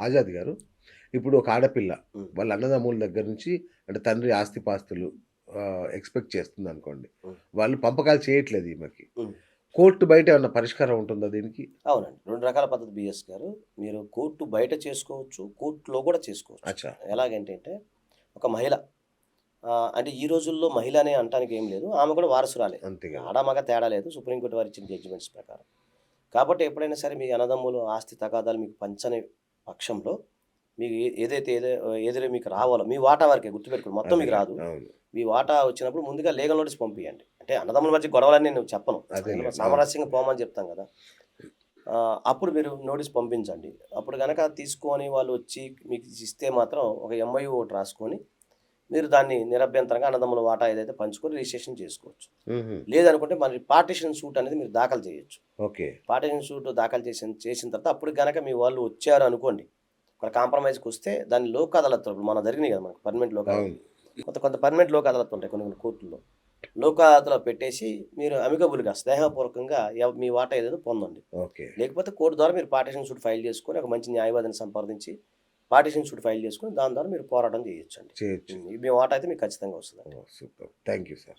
ఆజాద్ గారు. ఇప్పుడు ఒక ఆడపిల్ల. వాళ్ళ అన్నదమ్ముల దగ్గర నుంచి అంటే తండ్రి ఆస్తిపాస్తులు ఎక్స్పెక్ట్ చేస్తుంది అనుకోండి. వాళ్ళు పంపకాలు చేయట్లేదు ఈమెకి. కోర్టు బయట ఏమన్నా పరిష్కారం ఉంటుందా దీనికి? అవునండి. రెండు రకాల పద్ధతి బిఎస్ గారు. మీరు కోర్టు బయట చేసుకోవచ్చు కోర్టులో కూడా చేసుకోవచ్చు. అచ్చా. ఎలాగంటే ఒక మహిళ అంటే ఈ రోజుల్లో మహిళ అనే అంటానికి ఏం లేదు. ఆమె కూడా వారసురాలే. అంతే కదా. ఆడ మగ తేడా లేదు. సుప్రీంకోర్టు వారు ఇచ్చిన జడ్జిమెంట్స్ ప్రకారం. కాబట్టి ఎప్పుడైనా సరే మీ అన్నదమ్ములు ఆస్తి తగాదాలు మీకు పంచని పక్షంలో మీకు ఏదైతే ఏదో ఏదైతే మీకు రావాలో మీ వాటా వరకే గుర్తుపెట్టుకోండి మొత్తం మీకు రాదు. మీ వాటా వచ్చినప్పుడు ముందుగా లీగల్ నోటీస్ పంపించండి అంటే అన్నదమ్ముల మధ్య గొడవలని నేను చెప్పను. సామరస్యంగా పోమని చెప్తాం కదా. అప్పుడు మీరు నోటీస్ పంపించండి. అప్పుడు కనుక తీసుకొని వాళ్ళు వచ్చి మీకు ఇస్తే మాత్రం ఒక ఎంఐ ఒకటి రాసుకొని మీరు దాన్ని నిరభ్యంతరంగా అన్నదమ్ముల వాటా ఏదైతే పంచుకొని రిజిస్ట్రేషన్ చేసుకోవచ్చు. లేదనుకుంటే మరి పార్టీషన్ సూట్ అనేది మీరు దాఖలు చేయొచ్చు. ఓకే. పార్టీషన్ సూట్ దాఖలు చేసిన చేసిన తర్వాత అప్పుడు కనుక మీ వాళ్ళు వచ్చారు అనుకోండి ఒక కాంప్రమైజ్కి వస్తే దాని లోక్ అదాలత్ మన జరిగినాయి కదా మనకి పర్మనెంట్ లోక్ కొంత కొంత పర్మనెంట్ లోక్ అదాలత్ ఉంటాయి కొన్ని కొన్ని కోర్టుల్లో. లోక్ అదాలత్లో పెట్టేసి మీరు అమికబుల్గా స్నేహపూర్వకంగా మీ వాటా ఏదైతే పొందండి. ఓకే. లేకపోతే కోర్టు ద్వారా మీరు పార్టీషన్ సూట్ ఫైల్ చేసుకొని ఒక మంచి న్యాయవాదిని సంప్రదించి పార్టీషన్ సూట్ ఫైల్ చేసుకొని దాని ద్వారా మీరు పోరాటం చేయొచ్చు అండి చేయొచ్చు. మీ వాటా అయితే మీకు ఖచ్చితంగా వస్తుంది సూపర్. Thank you sir.